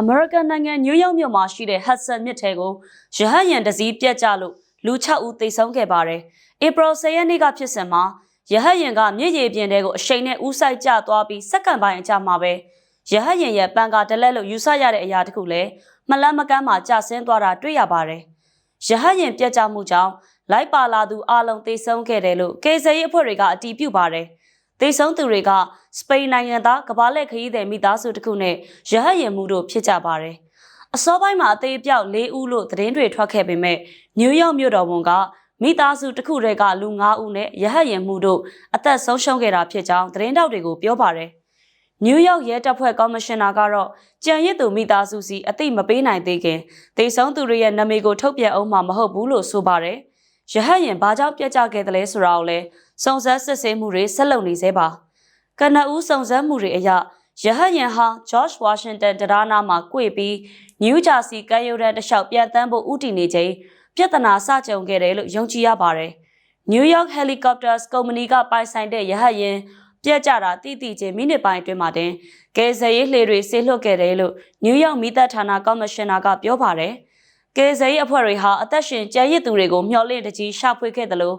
အမေရိကန်နိုင်ငံနယူးယောက်မြို့မှာရှိတဲ့ဟတ်ဆန်မြစ်ထဲကိုရဟတ်ယာဉ်တစ်စီးပြတ်ကျလို့လူ6ဦးသေဆုံးခဲ့ပါတယ်။ဧပြီ10ရက်နေ့ကဖြစ်စဉ်မှာရဟတ်ယာဉ်ကမြစ်ရေပြင်ထဲကိုအရှိန်နဲ့ဥဆိုင်ကျသွားပြီးစက္ကန့်ပိုင်းအကြာမှာပဲရဟတ်ယာဉ်ရဲ့ပန်ကာတလက်လို့ယူဆရတဲ့အရာတစ်ခုလည်းမလန်းမကန်းမှာကျဆင်းသွားတာတွေ့ရပါတယ်။ရဟတ်ယာဉ်ပြတ်ကျမှုကြောင့်လိုက်ပါလာသူအလုံးသေဆုံးခဲ့တယ်လို့ကေဆယ်ရေးအဖွဲ့တွေကအတည်ပြုပါတယ်။ သေဆုံးသူတွေကစပိန်နိုင်ငံသားကမ္ဘာလက်ခရီးသည်မိသားစုတစ်ခုနဲ့ရဟတ်ယာဉ်မှုတို့ဖြစ်ကြပါတယ်။အစောပိုင်းမှာအသေးအပြောက်၄ဦးလို့သတင်းတွေထွက်ခဲ့ပေမဲ့နယူးယောက်မြို့တော်ဝန်ကမိသားစုတစ်ခုတည်းကလူ9ဦးနဲ့ရဟတ်ယာဉ်မှုတို့အသက်ဆုံးရှုံးခဲ့တာဖြစ်ကြောင်းသတင်းတောက်တွေကိုပြောပါတယ်။နယူးယောက်ရဲတပ်ဖွဲ့ကော်မရှင်နာကတော့ကြံရစ်သူမိသားစုစီအသိမပေးနိုင်သေးခင်သေဆုံးသူတွေရဲ့နာမည်ကိုထုတ်ပြန်အောင်မှာမဟုတ်ဘူးလို့ဆိုပါတယ်။ရဟတ်ယာဉ်ဘာကြောင့်ပြတ်ကျခဲ့တယ်လဲဆိုတာကိုလည်း စုံစမ်းစစ်ဆေးမှုတွေဆက်လုပ်နေသေးပါ။ကနအူးစုံစမ်းမှုတွေအရရဟတ်ယာဉ်ဟာ George Washington တရားနာမှာ꿰ပြီးနယူးဂျာစီကမ်းရိုးတန်းတစ်လျှောက်ပြန်တန်းဖို့ဥတီနေချိန်ပြဿနာစကြုံခဲ့တယ်လို့ယုံကြည်ရပါတယ်။ New York Helicopters ကုမ္ပဏီကပိုင်ဆိုင်တဲ့ရဟတ်ယာဉ်ပြက်ကြတာတိတိချင်းမိနစ်ပိုင်းအတွင်းမှာတင်ကယ်ဆယ်ရေးလှေတွေဆေးလွှတ်ခဲ့တယ်လို့ New York မိသက်ဌာနကော်မရှင်နာကပြောပါတယ်။ကယ်ဆယ်ရေးအဖွဲ့တွေဟာအသက်ရှင်ကြံရစ်သူတွေကိုမျှော်လင့်တကြီးရှာဖွေခဲ့တယ်လို့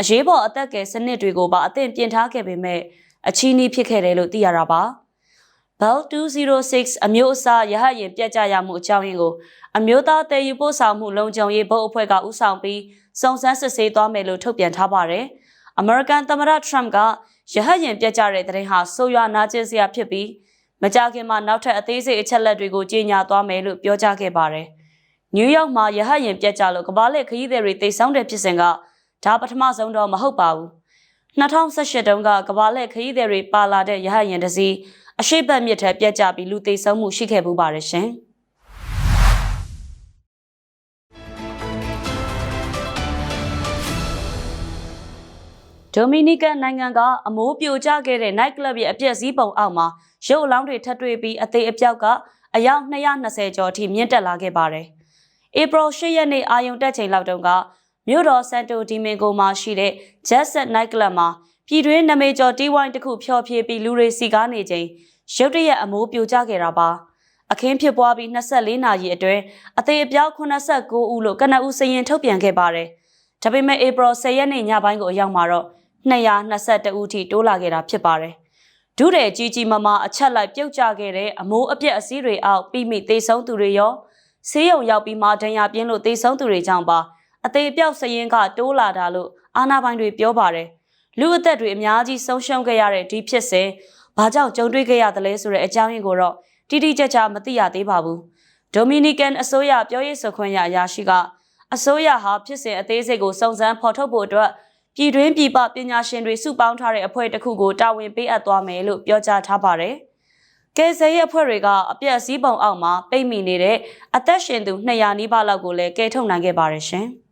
အရေးပေါ်အသက်ကယ်စနစ်တွေကိုပါအသင့်ပြင်ထားခဲ့ပေမဲ့အချီးနှီးဖြစ်ခဲ့တယ်လို့သိရတာပါ။ Bell 206အမျိုးအစားရဟတ်ယာဉ်ပြက်ကျရမှုအကြောင်းရင်းကိုအမျိုးသားတည်ယူပို့ဆောင်မှုလုံခြုံရေးဘုတ်အဖွဲ့ကဦးဆောင်ပြီးစုံစမ်းစစ်ဆေးသွားမယ်လို့ထုတ်ပြန်ထားပါတယ်။ American သမ္မတ Trump ကရဟတ်ယာဉ်ပြက်ကျတဲ့တဲ့ရင်ဟာဆိုးရွားနာကျင်စရာဖြစ်ပြီးမကြခင်မှာနောက်ထပ်အသေးစိတ်အချက်လက်တွေကိုကြေညာသွားမယ်လို့ပြောကြားခဲ့ပါတယ်။နယူးယောက်မှာရဟတ်ယာဉ်ပြက်ကျလို့ကမ္ဘာလက်ခရီးသည်တွေတိတ်ဆောင်းတဲ့ဖြစ်စဉ်က ဒါပထမဆုံးတော့မဟုတ်ပါဘူး။2018တုန်းကကမ္ဘာလက်ခရီးသည်တွေပါလာတဲ့ရဟတ်ယာဉ်တစ်စီးအရှိတ်ဘက်မြစ်ထဲပြက်ကျပြီးလူသေဆုံးမှုရှိခဲ့ပူပါတယ်ရှင်။ဒိုမီနီကန်နိုင်ငံကအမိုးပြိုကျခဲ့တဲ့ night club ရဲ့အပြည့်စည်းပုံအောက်မှာရုပ်အလောင်းတွေထပ်တွေ့ပြီးအသေးအပြောက်ကအယောက်220ကျော်အထိမြင့်တက်လာခဲ့ပါတယ်။ဧပြီ10ရက်နေ့အာယုံတက်ချိန်လောက်တုန်းက မြို့တော်ဆန်တိုဒီမင်ဂိုမှာရှိတဲ့ Jet Set Night Club မှာပြည်တွင်းနာမည်ကျော်တီးဝိုင်းတစ်ခုဖျော်ဖြေပြီးလူတွေစီကားနေချိန်ရုတ်တရက်အမိုးပြိုကျခဲ့တာပါ။အခင်းဖြစ်ပွားပြီး24နာရီအတွင်းအသေးအပြောက်89ဦးလို့ကနအူစရင်ထုတ်ပြန်ခဲ့ပါတယ်။ဒါပေမဲ့ဧပြီ10ရက်နေ့ညပိုင်းကိုအရောက်မှာတော့222ဦးထိတိုးလာခဲ့တာဖြစ်ပါတယ်။ဒုတဲ့ကြီးကြီးမားမားအချက်လိုက်ပြုတ်ကျခဲ့တဲ့အမိုးအပြက်အစည်းတွေအောက်ပြီးမိသေဆုံးသူတွေရောဆေးရုံရောက်ပြီးမှဒဏ်ရာပြင်းလို့သေဆုံးသူတွေကြောင့်ပါ အသေးပြောက်စရင်ကတိုးလာတာလို့အာနာပိုင်တွေပြောပါတယ်။လူအသက်တွေအများကြီးဆုံးရှုံးခဲ့ရတဲ့ဒီဖြစ်စဉ်ဘာကြောင့်ကြုံတွေ့ခဲ့ရတယ်လဲဆိုတဲ့အကြောင်းရင်းကိုတော့တိတိကျကျမသိရသေးပါဘူး။ဒိုမီနီကန်အစိုးရပြောရေးဆိုခွင့်ရအရာရှိကအစိုးရဟာဖြစ်စဉ်အသေးစိတ်ကိုစုံစမ်းဖော်ထုတ်ဖို့အတွက်ပြည်တွင်းပြည်ပပညာရှင်တွေစုပေါင်းထားတဲ့အဖွဲ့တစ်ခုကိုတာဝန်ပေးအပ်သွားမယ်လို့ပြောကြားထားပါတယ်။ကယ်ဆယ်ရေးအဖွဲ့တွေကအပြက်စည်းပုံအောက်မှာပိတ်မိနေတဲ့အသက်ရှင်သူ200နီးပါးလောက်ကိုလည်းကယ်ထုတ်နိုင်ခဲ့ပါတယ်ရှင်။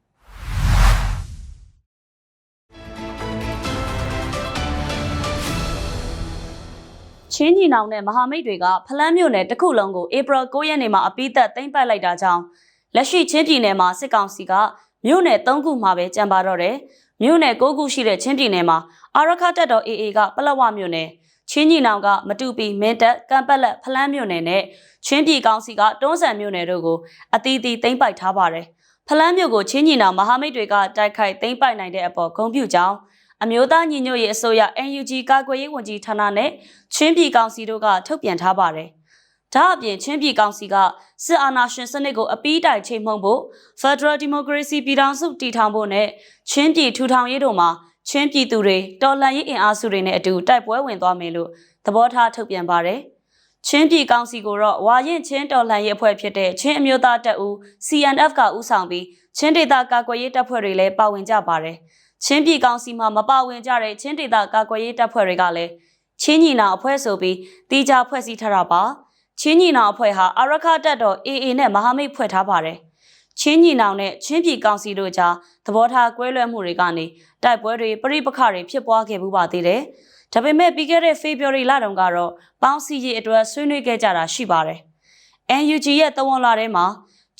ချင်းညီနောင်နဲ့မဟာမိတ်တွေကဖလန်းမြို့နယ်တစ်ခုလုံးကိုဧပြီ9ရက်နေ့မှာအပိသက်သိမ်းပိုက်လိုက်တာကြောင့်လက်ရှိချင်းပြည်နယ်မှာစစ်ကောင်စီကမြို့နယ်3ခုမှာပဲကြံပါတော့တယ်မြို့နယ်6ခုရှိတဲ့ချင်းပြည်နယ်မှာအာရခတက်တော် AA ကပလက်ဝမြို့နယ်ချင်းညီနောင်ကမတူပီမင်းတက်ကံပက်လက်ဖလန်းမြို့နယ်နဲ့ချင်းပြည်ကောင်စီကတွန်းဆန်မြို့နယ်တို့ကိုအတီးတီသိမ်းပိုက်ထားပါတယ်ဖလန်းမြို့ကိုချင်းညီနောင်မဟာမိတ်တွေကတိုက်ခိုက်သိမ်းပိုက်နိုင်တဲ့အပေါ်ဂုဏ်ပြုကြောင်း အမျိုးသားညီညွတ်ရေးအစိုးရ NUG ကာကွယ်ရေးဝန်ကြီးဌာနနဲ့ချင်းပြည်ကောင်စီတို့ကထုတ်ပြန်ထားပါတယ်။ဒါအပြင်ချင်းပြည်ကောင်စီကစစ်အာဏာရှင်စနစ်ကိုအပီးတိုင်ချိန်မှုန်ဖို့ Federal Democracy ပြည်ထောင်စုတည်ထောင်ဖို့နဲ့ချင်းပြည်ထူထောင်ရေးတို့မှာချင်းပြည်သူတွေတော်လှန်ရေးအင်အားစုတွေနဲ့အတူတိုက်ပွဲဝင်သွားမယ်လို့သဘောထားထုတ်ပြန်ပါတယ်။ချင်းပြည်ကောင်စီကိုတော့ဝါရင်ချင်းတော်လှန်ရေးအဖွဲ့ဖြစ်တဲ့ချင်းအမျိုးသားတပ်ဦး CNF ကဦးဆောင်ပြီးချင်းဒေသကာကွယ်ရေးတပ်ဖွဲ့တွေလည်းပါဝင်ကြပါတယ်။ ချင်းပြည်ကောင်စီမှာမပါဝင်ကြတဲ့ချင်းဒေသကာကွယ်ရေးတပ်ဖွဲ့တွေကလည်းချင်းညီနောင်အဖွဲ့ဆိုပြီးတီးခြားဖွဲ့စည်းထားတာပါ။ချင်းညီနောင်အဖွဲ့ဟာအာရခတပ်တော် AA နဲ့မဟာမိတ်ဖွဲ့ထားပါတယ်။ချင်းညီနောင်နဲ့ချင်းပြည်ကောင်စီတို့ကြားသဘောထားကွဲလွဲမှုတွေကနေတိုက်ပွဲတွေပြိပခတွေဖြစ်ပွားခဲ့မှုပါသေးတယ်။ဒါပေမဲ့ပြီးခဲ့တဲ့ဖေဖော်ဝါရီလတုန်းကတော့ပေါင်းစည်းရေးအတွက်ဆွေးနွေးခဲ့ကြတာရှိပါတယ်။ NUG ရဲ့တဝန်လာထဲမှာ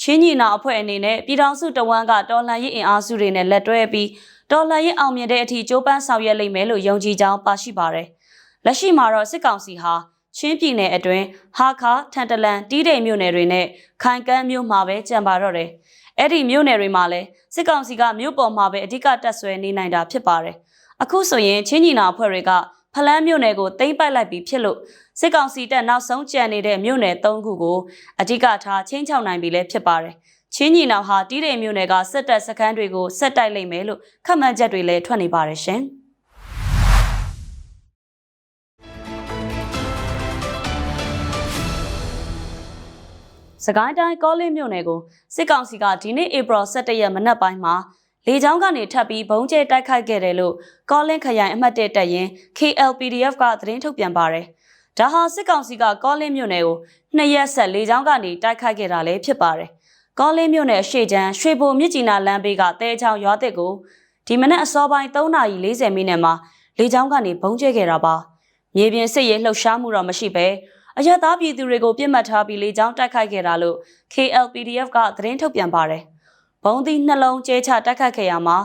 ချင်းညီနောင်အဖွဲ့အနေနဲ့ပြည်ထောင်စုတဝန်ကတော်လှန်ရေးအင်အားစုတွေနဲ့လက်တွဲပြီး တော်လှန်ရေးအောင်မြင်တဲ့အထိကြိုးပမ်းဆောင်ရွက်လိမ့်မယ်လို့ယုံကြည်ကြောင်းပါရှိပါတယ်။လက်ရှိမှာတော့စစ်ကောင်စီဟာချင်းပြည်နယ်အတွင်းဟာခါထန်တလန်တီးတိမ်မြို့နယ်တွေနဲ့ခိုင်ကန်းမြို့မှာပဲကြံပါတော့တယ်။အဲ့ဒီမြို့နယ်တွေမှာလည်းစစ်ကောင်စီကမြို့ပေါ်မှာပဲအဓိကတက်ဆွဲနေနိုင်တာဖြစ်ပါတယ်။အခုဆိုရင်ချင်းညီနာအဖွဲ့တွေကဖလန်းမြို့နယ်ကိုသိမ်းပိုက်လိုက်ပြီးဖြစ်လို့စစ်ကောင်စီတပ်နောက်ဆုံးကြံနေတဲ့မြို့နယ်၃ခုကိုအဓိကထားချင်းချောက်နိုင်ပြီလည်းဖြစ်ပါတယ်။ ချင်းညီနောင်ဟာတီးတိမ်မြို့နယ်ကစစ်တပ်စခန်းတွေကိုဆက်တိုက်လိုက်မယ်လို့ခန့်မှန်းချက်တွေလည်းထွက်နေပါတယ်ရှင်။စကိုင်းတိုင်းကောလင်းမြို့နယ်ကိုစစ်ကောင်စီကဒီနေ့ဧပြီ17ရက်မနက်ပိုင်းမှာလေကြောင်းကနေထပ်ပြီးဘုံကျဲတိုက်ခိုက်ခဲ့တယ်လို့ကောလင်းခရိုင်အမှတ်1တပ်ရင်း KLPDF ကသတင်းထုတ်ပြန်ပါတယ်။ဒါဟာစစ်ကောင်စီကကောလင်းမြို့နယ်ကိုနှစ်ရက်ဆက်လေကြောင်းကနေတိုက်ခိုက်ခဲ့တာလည်းဖြစ်ပါတယ်။ ကောလင်းမြို့နယ်ရှေ့ချမ်းရွှေဘိုမြစ်ကြီးနားလမ်းဘေးကတဲချောင်းရွာတစ်ကိုဒီမနက်အစောပိုင်း3:40မိနစ်မှာလေကြောင်းကနေဘုံကျဲခဲ့တာပါ။မြေပြင်စစ်ရေးလှုပ်ရှားမှုတော့မရှိဘဲအရသာပြည်သူတွေကိုပြစ်မှတ်ထားပြီးလေကြောင်းတိုက်ခိုက်ခဲ့တာလို့ KLPDF ကသတင်းထုတ်ပြန်ပါတယ်။ဘုံသီးနှလုံးကျဲချတိုက်ခိုက်ခဲ့ရမှာ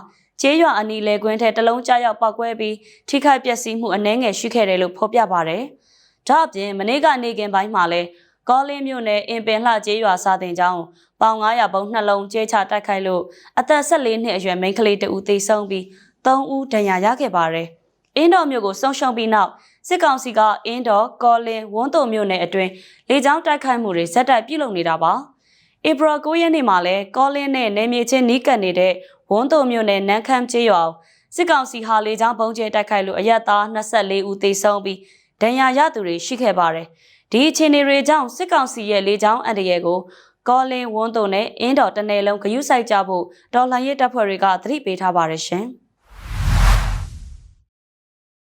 ကျေးရွာအနီးလေကွင်းထဲတလုံးကြားရောက်ပောက်ကွဲပြီးထိခိုက်ပျက်စီးမှုအနည်းငယ်ရှိခဲ့တယ်လို့ဖော်ပြပါတယ်။ဒါ့အပြင်မနေ့ကနေကင်ပိုင်းမှာလဲကောလင်းမြို့နယ်အင်ပင်လှကျေးရွာစာတင်ကျောင်း ပေါင်900ဘုံနှလုံးကျဲချတိုက်ခိုက်လို့အသက်14နှစ်အရွယ်မိန်းကလေးတဦးသေဆုံးပြီး3ဦးဒဏ်ရာရခဲ့ပါတယ်။အင်းတော်မြို့ကိုဆုံးရှုံးပြီးနောက်စစ်ကောင်စီကအင်းတော်ကောလင်းဝန်းတုံမြို့နယ်အတွင်းလေကြောင်းတိုက်ခိုက်မှုတွေဇက်တိုက်ပြုလုပ်နေတာပါ။ဧပြီ9ရက်နေ့မှာလဲကောလင်းနဲ့နေမြေချင်းနီးကပ်နေတဲ့ဝန်းတုံမြို့နယ်နန်းခမ်းကျေးရွာစစ်ကောင်စီဟာလေကြောင်းပုံကျဲတိုက်ခိုက်လို့အရက်သား24ဦးသေဆုံးပြီးဒဏ်ရာရသူတွေရှိခဲ့ပါတယ်။ဒီအခြေအနေတွေကြောင့်စစ်ကောင်စီရဲ့လေကြောင်းအန္တရာယ်ကို ကောလင်းဝန်းတုံနဲ့အင်းတော်တနယ်လုံးဂယုစိုက်ကြဖို့ဒေါ်လာရဲတပ်ဖွဲ့တွေကသတိပေးထားပါတယ်ရှင်။